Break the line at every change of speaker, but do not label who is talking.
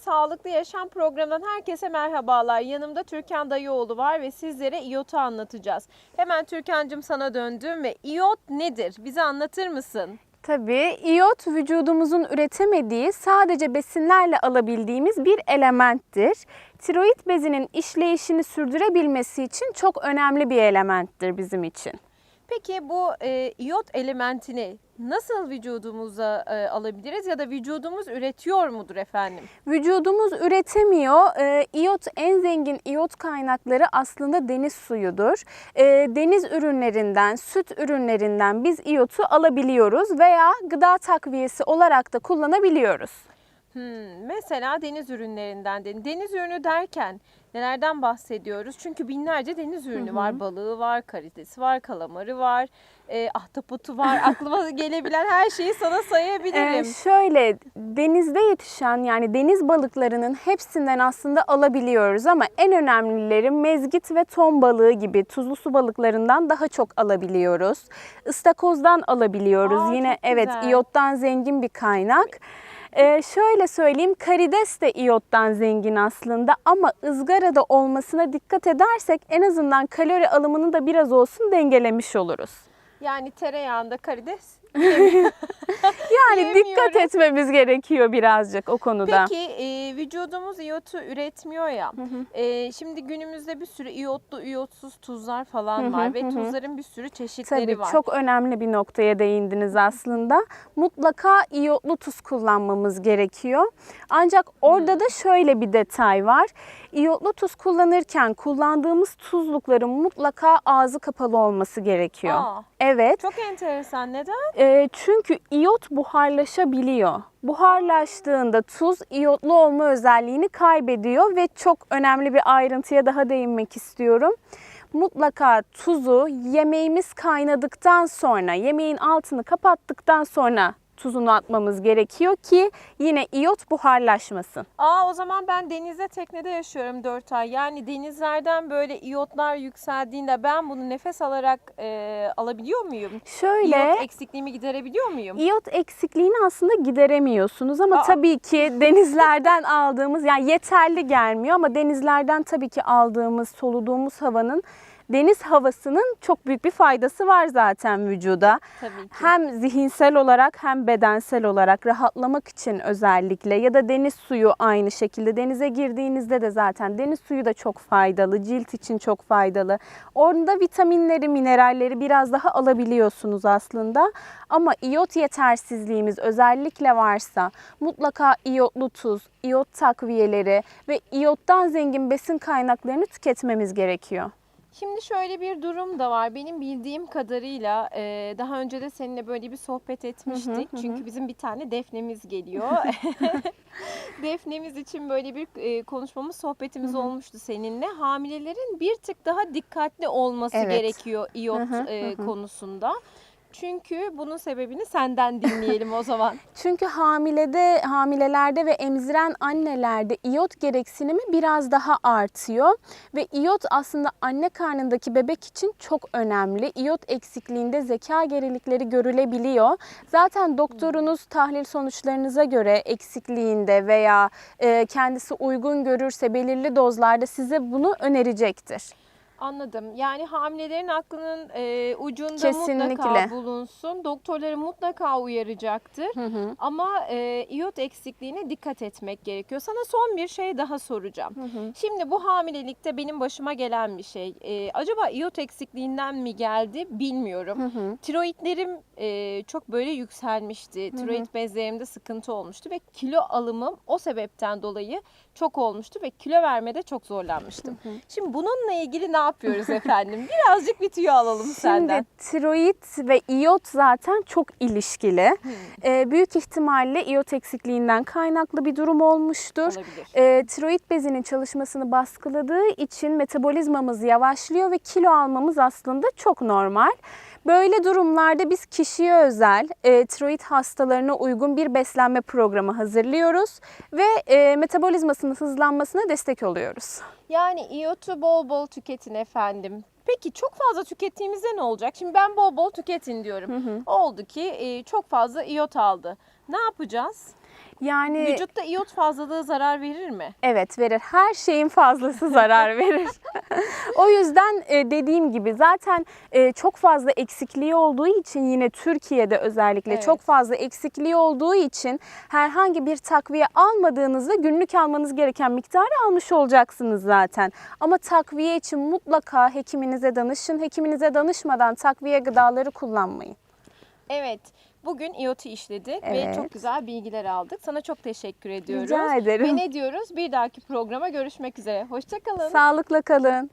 Sağlıklı Yaşam programından herkese merhabalar. Yanımda Türkan Dayıoğlu var ve sizlere iyotu anlatacağız. Hemen Türkan'cığım sana döndüm ve iyot nedir? Bize anlatır mısın?
Tabii iyot vücudumuzun üretemediği sadece besinlerle alabildiğimiz bir elementtir. Tiroid bezinin işleyişini sürdürebilmesi için çok önemli bir elementtir bizim için.
Peki bu e, iyot elementini nasıl vücudumuza e, alabiliriz ya da vücudumuz üretiyor mudur efendim?
Vücudumuz üretemiyor. Ee, iyot en zengin iyot kaynakları aslında deniz suyudur. Ee, deniz ürünlerinden, süt ürünlerinden biz iyotu alabiliyoruz veya gıda takviyesi olarak da kullanabiliyoruz.
Hmm, mesela deniz ürünlerinden de- deniz ürünü derken nelerden bahsediyoruz? Çünkü binlerce deniz ürünü var. Balığı var, karidesi var, kalamarı var, e, ahtapotu var. Aklıma gelebilen her şeyi sana sayabilirim.
Ee, şöyle denizde yetişen yani deniz balıklarının hepsinden aslında alabiliyoruz ama en önemlileri mezgit ve ton balığı gibi tuzlu su balıklarından daha çok alabiliyoruz. Istakozdan alabiliyoruz.
Aa,
Yine evet iyottan zengin bir kaynak. Ee, şöyle söyleyeyim karides de iyottan zengin aslında ama ızgarada olmasına dikkat edersek en azından kalori alımını da biraz olsun dengelemiş oluruz.
Yani tereyağında karides.
Yani dikkat etmemiz gerekiyor birazcık o konuda.
Peki e, vücudumuz iyotu üretmiyor ya. E, şimdi günümüzde bir sürü iyotlu, iyotsuz tuzlar falan var ve tuzların bir sürü çeşitleri
Tabii
var.
çok önemli bir noktaya değindiniz aslında. Mutlaka iyotlu tuz kullanmamız gerekiyor. Ancak orada da şöyle bir detay var. İyotlu tuz kullanırken kullandığımız tuzlukların mutlaka ağzı kapalı olması gerekiyor.
Aa.
Evet.
Çok enteresan. Neden?
e, çünkü iyot buharlaşabiliyor. Buharlaştığında tuz iyotlu olma özelliğini kaybediyor ve çok önemli bir ayrıntıya daha değinmek istiyorum. Mutlaka tuzu yemeğimiz kaynadıktan sonra, yemeğin altını kapattıktan sonra tuzunu atmamız gerekiyor ki yine iyot buharlaşmasın.
Aa o zaman ben denizde teknede yaşıyorum 4 ay. Yani denizlerden böyle iyotlar yükseldiğinde ben bunu nefes alarak e, alabiliyor muyum?
Şöyle
İyot eksikliğimi giderebiliyor muyum?
İyot eksikliğini aslında gideremiyorsunuz ama
Aa.
tabii ki denizlerden aldığımız yani yeterli gelmiyor ama denizlerden tabii ki aldığımız, soluduğumuz havanın deniz havasının çok büyük bir faydası var zaten vücuda.
Tabii ki.
Hem zihinsel olarak hem bedensel olarak rahatlamak için özellikle ya da deniz suyu aynı şekilde denize girdiğinizde de zaten deniz suyu da çok faydalı, cilt için çok faydalı. Orada vitaminleri, mineralleri biraz daha alabiliyorsunuz aslında. Ama iyot yetersizliğimiz özellikle varsa mutlaka iyotlu tuz, iyot takviyeleri ve iyottan zengin besin kaynaklarını tüketmemiz gerekiyor.
Şimdi şöyle bir durum da var. Benim bildiğim kadarıyla e, daha önce de seninle böyle bir sohbet etmiştik. Çünkü bizim bir tane defnemiz geliyor. Defnemiz için böyle bir e, konuşmamız, sohbetimiz olmuştu seninle. Hamilelerin bir tık daha dikkatli olması
Evet.
gerekiyor iyot
Hı hı,
e, konusunda. Çünkü bunun sebebini senden dinleyelim o zaman.
Çünkü hamilede, hamilelerde ve emziren annelerde iyot gereksinimi biraz daha artıyor ve iyot aslında anne karnındaki bebek için çok önemli. İyot eksikliğinde zeka gerilikleri görülebiliyor. Zaten doktorunuz tahlil sonuçlarınıza göre eksikliğinde veya e, kendisi uygun görürse belirli dozlarda size bunu önerecektir.
Anladım. Yani hamilelerin aklının e, ucunda
Kesinlikle.
mutlaka bulunsun. Doktorları mutlaka uyaracaktır.
Hı hı.
Ama e, iyot eksikliğine dikkat etmek gerekiyor. Sana son bir şey daha soracağım. Şimdi bu hamilelikte benim başıma gelen bir şey. E, acaba iyot eksikliğinden mi geldi bilmiyorum. Tiroidlerim e, çok böyle yükselmişti. Tiroid bezlerimde sıkıntı olmuştu ve kilo alımım o sebepten dolayı çok olmuştu ve kilo vermede çok zorlanmıştım. Şimdi bununla ilgili ne yapıyoruz efendim? Birazcık bir tüyo alalım senden.
Şimdi tiroid ve iyot zaten çok ilişkili. Ee, büyük ihtimalle iyot eksikliğinden kaynaklı bir durum olmuştur.
Olabilir.
Ee, tiroid bezinin çalışmasını baskıladığı için metabolizmamız yavaşlıyor ve kilo almamız aslında çok normal. Böyle durumlarda biz kişiye özel e, tiroid hastalarına uygun bir beslenme programı hazırlıyoruz ve e, metabolizmasının hızlanmasına destek oluyoruz.
Yani iyotu bol bol tüketin efendim. Peki çok fazla tükettiğimizde ne olacak? Şimdi ben bol bol tüketin diyorum. Oldu ki e, çok fazla iyot aldı. Ne yapacağız?
Yani
Vücutta iyot fazlalığı zarar verir mi?
Evet verir. Her şeyin fazlası zarar verir. o yüzden e, dediğim gibi zaten e, çok fazla eksikliği olduğu için yine Türkiye'de özellikle
Evet.
çok fazla eksikliği olduğu için herhangi bir takviye almadığınızda günlük almanız gereken miktarı almış olacaksınız zaten. Ama takviye için mutlaka hekiminize danışın. Hekiminize danışmadan takviye gıdaları kullanmayın.
Evet. Bugün iyotu işledik ve
Evet.
çok güzel bilgiler aldık. Sana çok teşekkür ediyoruz.
Rica ederim.
Ve ne diyoruz? Bir dahaki programa görüşmek üzere. Hoşçakalın.
Sağlıkla kalın.